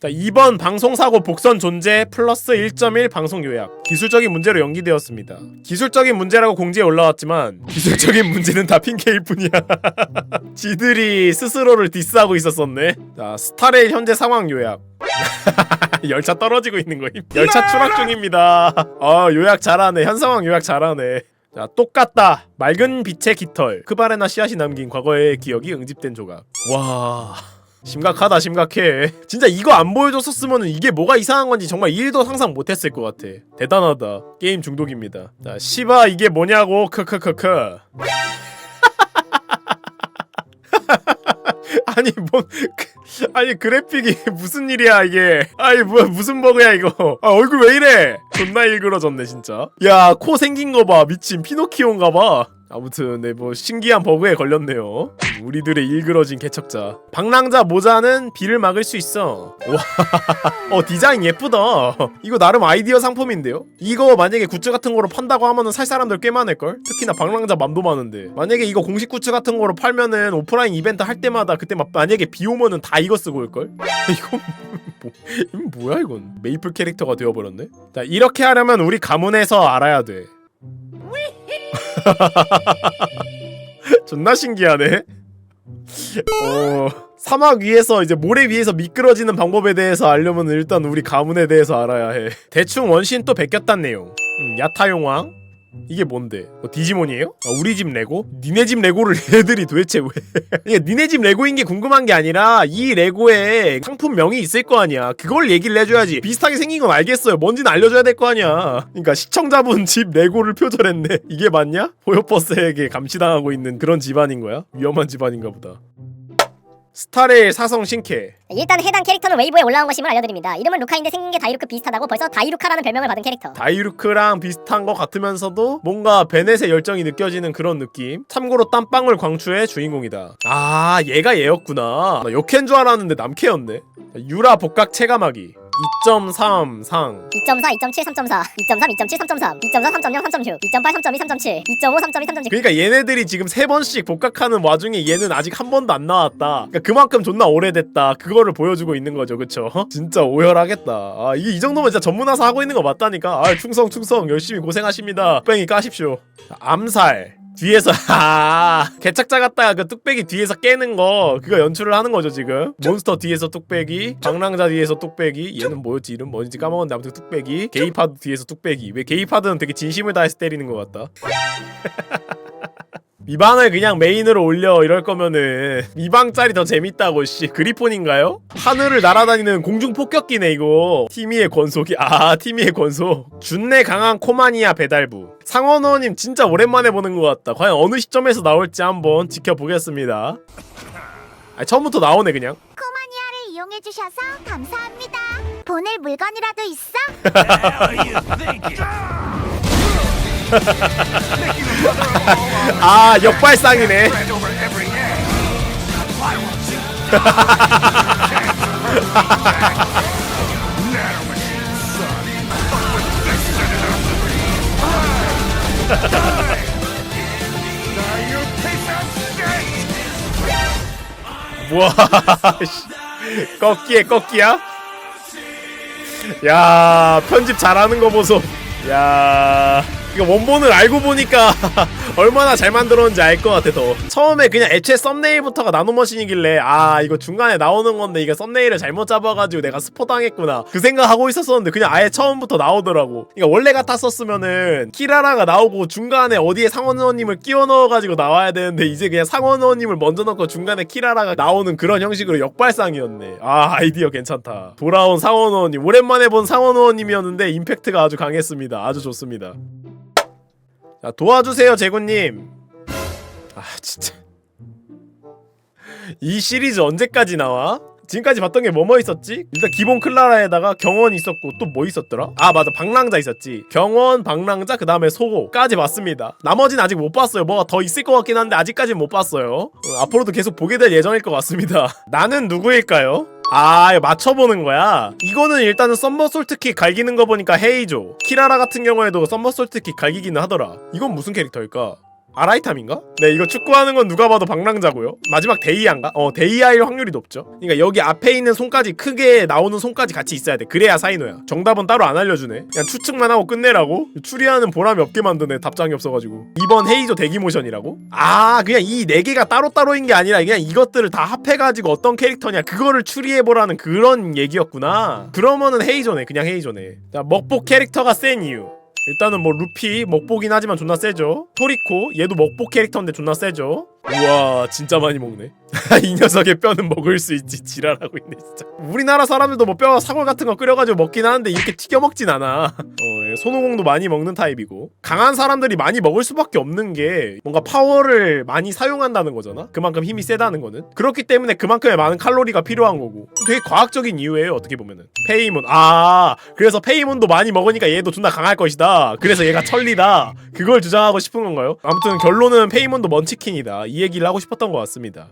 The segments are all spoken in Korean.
자 2번 방송사고 복선 존재 플러스 1.1 방송 요약. 기술적인 문제로 연기되었습니다. 기술적인 문제라고 공지에 올라왔지만 기술적인 문제는 다 핑계일 뿐이야. 지들이 스스로를 디스하고 있었었네. 자 스타레일 현재 상황 요약. 열차 떨어지고 있는 거임. 열차 추락 중입니다. 아 요약 잘하네. 현 상황 요약 잘하네. 자 똑같다. 맑은 빛의 깃털. 크바레나 씨앗이 남긴 과거의 기억이 응집된 조각. 와 심각하다 심각해. 진짜 이거 안 보여줬었으면 이게 뭐가 이상한 건지 정말 1도 상상 못했을 것 같아. 대단하다. 게임 중독입니다. 자 시바 이게 뭐냐고. 크크크크. 아니 뭐 그- 아니 그래픽이 무슨 일이야 이게? 아니 뭐 무슨 버그야 이거? 아 얼굴 왜 이래? 존나 일그러졌네 진짜. 야 코 생긴 거 봐. 미친 피노키오인가 봐 아무튼 네 뭐 신기한 버그에 걸렸네요. 우리들의 일그러진 개척자. 방랑자 모자는 비를 막을 수 있어. 와어 디자인 예쁘다. 이거 나름 아이디어 상품인데요? 이거 만약에 굿즈 같은 거로 판다고 하면은 살 사람들 꽤 많을걸? 특히나 방랑자 맘도 많은데. 만약에 이거 공식 굿즈 같은 거로 팔면은 오프라인 이벤트 할 때마다 그때 막 만약에 비 오면은 다 이거 쓰고 올걸? 이건 뭐, 뭐야 이건? 메이플 캐릭터가 되어버렸네? 자 이렇게 하려면 우리 가문에서 알아야 돼 존나 신기하네. 어, 사막 위에서 이제 모래 위에서 미끄러지는 방법에 대해서 알려면 일단 우리 가문에 대해서 알아야 해. 대충 원신 또 베꼈단 내용. 음, 야타용왕. 이게 뭔데? 뭐 디지몬이에요? 아, 우리 집 레고? 니네 집 레고를 얘들이 도대체 왜? 이게 니네 집 레고인 게 궁금한 게 아니라 이 레고에 상품명이 있을 거 아니야. 그걸 얘기를 해줘야지. 비슷하게 생긴 건 알겠어요. 뭔지는 알려줘야 될 거 아니야. 그러니까 시청자분 집 레고를 표절했네. 이게 맞냐? 호요버스에게 감시당하고 있는 그런 집안인 거야? 위험한 집안인가 보다. 스타레일 사성 신캐. 일단 해당 캐릭터는 웨이브에 올라온 것임을 알려드립니다. 이름은 루카인데 생긴 게 다이루크 비슷하다고 벌써 다이루카라는 별명을 받은 캐릭터. 다이루크랑 비슷한 것 같으면서도 뭔가 베넷의 열정이 느껴지는 그런 느낌? 참고로 땀방울 광추의 주인공이다. 아 얘가 얘였구나. 나 역캔 줄 알았는데 남캐였네. 유라 복각 체감하기 2.3 상. 2.4, 2.7, 3.4, 2.3, 2.7, 3.3, 2.4, 3.0, 3.6, 2.8, 3.2, 3.7, 2.5, 3.2, 3.6. 그러니까 얘네들이 지금 세 번씩 복각하는 와중에 얘는 아직 한 번도 안 나왔다. 그러니까 그만큼 존나 오래됐다. 그거를 보여주고 있는 거죠. 그쵸? 진짜 오열하겠다. 아 이게 이 정도면 진짜 전문화사 하고 있는 거 맞다니까. 아 충성 충성. 열심히 고생하십니다. 뺑이 까십시오. 암살 뒤에서 아 개착자 같다가 그 뚝배기 뒤에서 깨는 거. 그거 연출을 하는 거죠 지금. 몬스터 뒤에서 뚝배기 방랑자 뒤에서 뚝배기. 얘는 뭐였지? 이름 뭔지? 까먹었는데 아무튼 뚝배기. 게이파드 뒤에서 뚝배기. 왜 게이파드는 되게 진심을 다해서 때리는 것 같다 미방을 그냥 메인으로 올려 이럴 거면은 미방짤이 더 재밌다고 씨. 그리폰인가요? 하늘을 날아다니는 공중 폭격기네 이거. 티미의 권속이. 아 티미의 권속. 준내 강한 코마니아 배달부. 상원호님 진짜 오랜만에 보는 것 같다. 과연 어느 시점에서 나올지 한번 지켜보겠습니다. 아 처음부터 나오네 그냥. 코마니아를 이용해 주셔서 감사합니다. 보낼 물건이라도 있어? 아 역발상이네 씨. 꺾기에 꺾기야? 야 편집 잘하는 거 보소 야 이거 원본을 알고 보니까 얼마나 잘 만들었는지 알 것 같아 더. 처음에 그냥 애초에 썸네일부터가 나노머신이길래 아 이거 중간에 나오는 건데 이거 썸네일을 잘못 잡아가지고 내가 스포 당했구나. 그 생각하고 있었었는데 그냥 아예 처음부터 나오더라고. 그러니까 원래 같았었으면은 키라라가 나오고 중간에 어디에 상원의원님을 끼워 넣어가지고 나와야 되는데 이제 그냥 상원의원님을 먼저 넣고 중간에 키라라가 나오는 그런 형식으로 역발상이었네. 아 아이디어 괜찮다. 돌아온 상원의원님 오랜만에 본 상원의원님이었는데 임팩트가 아주 강했습니다. 아주 좋습니다 자 도와주세요 제구님 아 진짜 이 시리즈 언제까지 나와? 지금까지 봤던 게 뭐뭐 있었지? 일단 기본 클라라에다가 경원 있었고 또 뭐 있었더라? 아 맞아 방랑자 있었지 경원 방랑자 그 다음에 소호까지 봤습니다 나머지는 아직 못 봤어요 뭐가 더 있을 것 같긴 한데 아직까지는 못 봤어요 어, 앞으로도 계속 보게 될 예정일 것 같습니다 나는 누구일까요? 아 이거 맞춰보는 거야? 이거는 일단은 썸머 솔트킥 갈기는 거 보니까 헤이조. 키라라 같은 경우에도 썸머 솔트킥 갈기기는 하더라. 이건 무슨 캐릭터일까? 아라이탐인가? 네 이거 축구하는 건 누가 봐도 방랑자고요. 마지막 데이아인가? 어 데이아일 확률이 높죠. 그러니까 여기 앞에 있는 손까지 크게 나오는 손까지 같이 있어야 돼. 그래야 사이노야. 정답은 따로 안 알려주네. 그냥 추측만 하고 끝내라고? 추리하는 보람이 없게 만드네 답장이 없어가지고. 이번 헤이조 대기 모션이라고? 아 그냥 이 네 개가 따로따로인 게 아니라 그냥 이것들을 다 합해가지고 어떤 캐릭터냐 그거를 추리해보라는 그런 얘기였구나. 그러면은 헤이조네 그냥 헤이조네. 자 먹복 캐릭터가 센 이유 일단은 뭐 루피 먹보긴 하지만 존나 세죠. 토리코 얘도 먹보 캐릭터인데 존나 세죠. 우와 진짜 많이 먹네. 이 녀석의 뼈는 먹을 수 있지 지랄하고 있네 진짜. 우리나라 사람들도 뭐 뼈 사골 같은 거 끓여가지고 먹긴 하는데 이렇게 튀겨 먹진 않아. 어, 예, 손오공도 많이 먹는 타입이고 강한 사람들이 많이 먹을 수밖에 없는 게 뭔가 파워를 많이 사용한다는 거잖아? 그만큼 힘이 세다는 거는? 그렇기 때문에 그만큼의 많은 칼로리가 필요한 거고. 되게 과학적인 이유예요 어떻게 보면은. 페이몬. 아 그래서 페이몬도 많이 먹으니까 얘도 존나 강할 것이다. 그래서 얘가 천리다. 그걸 주장하고 싶은 건가요? 아무튼 결론은 페이몬도 먼치킨이다. 이 얘기를 하고 싶었던 것 같습니다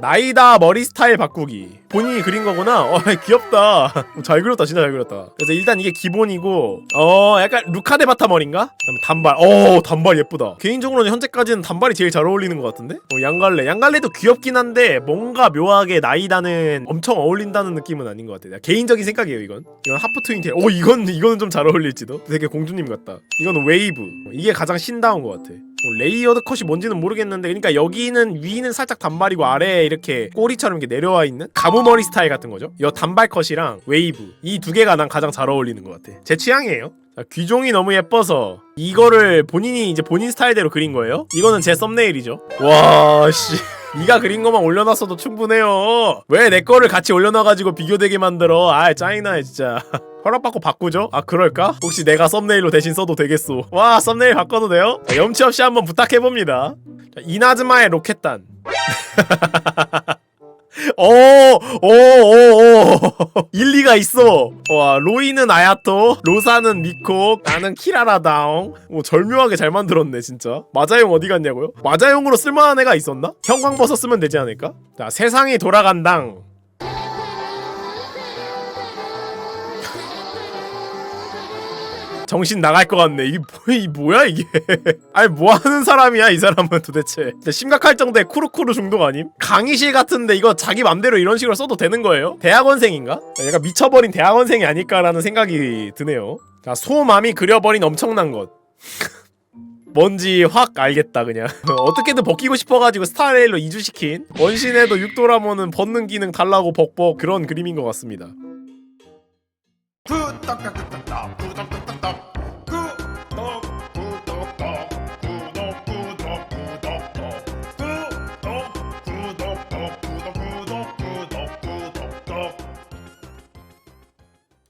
나이다 머리 스타일 바꾸기. 본인이 그린 거구나. 어 귀엽다. 잘 그렸다 진짜 잘 그렸다. 그래서 일단 이게 기본이고 어 약간 루카데 바타 머리인가? 그다음에 단발. 어 단발 예쁘다. 개인적으로는 현재까지는 단발이 제일 잘 어울리는 것 같은데? 어 양갈래. 양갈래도 귀엽긴 한데 뭔가 묘하게 나이다는 엄청 어울린다는 느낌은 아닌 것 같아 개인적인 생각이에요 이건. 이건 하프 트윈 테일 오 이건 이거는 좀 잘 어울릴지도. 되게 공주님 같다. 이거는 웨이브. 어, 이게 가장 신다운 것 같아. 뭐 레이어드 컷이 뭔지는 모르겠는데 그러니까 여기는 위는 살짝 단발이고 아래에 이렇게 꼬리처럼 이렇게 내려와 있는 가무머리 스타일 같은 거죠. 이 단발 컷이랑 웨이브 이 두 개가 난 가장 잘 어울리는 것 같아. 제 취향이에요. 자, 귀종이 너무 예뻐서 이거를 본인이 이제 본인 스타일대로 그린 거예요. 이거는 제 썸네일이죠. 와 씨. 네가 그린 것만 올려놨어도 충분해요. 왜 내 거를 같이 올려놔가지고 비교되게 만들어? 아 짜증나 진짜. 허락받고 바꾸죠? 아 그럴까? 혹시 내가 썸네일로 대신 써도 되겠소 와 썸네일 바꿔도 돼요? 자, 염치 없이 한번 부탁해봅니다 자, 이나즈마의 로켓단 오 오 오 오 일리가 있어 와 로이는 아야토 로사는 미코 나는 키라라다옹 오 절묘하게 잘 만들었네 진짜 마자용 어디 갔냐고요? 마자용으로 쓸만한 애가 있었나? 형광버섯 쓰면 되지 않을까? 자 세상이 돌아간당 정신 나갈 것 같네. 이게 뭐, 이 뭐야 이게? 아니 뭐 하는 사람이야 이 사람은 도대체? 심각할 정도의 쿠루쿠루 중독 아님? 강의실 같은데 이거 자기 맘대로 이런 식으로 써도 되는 거예요? 대학원생인가? 얘가 미쳐버린 대학원생이 아닐까라는 생각이 드네요. 자 소맘이 그려버린 엄청난 것. 뭔지 확 알겠다 그냥 어떻게든 벗기고 싶어가지고 스타레일로 이주시킨 원신에도 육도라모는 벗는 기능 달라고 벅벅 그런 그림인 것 같습니다 구독, 구독.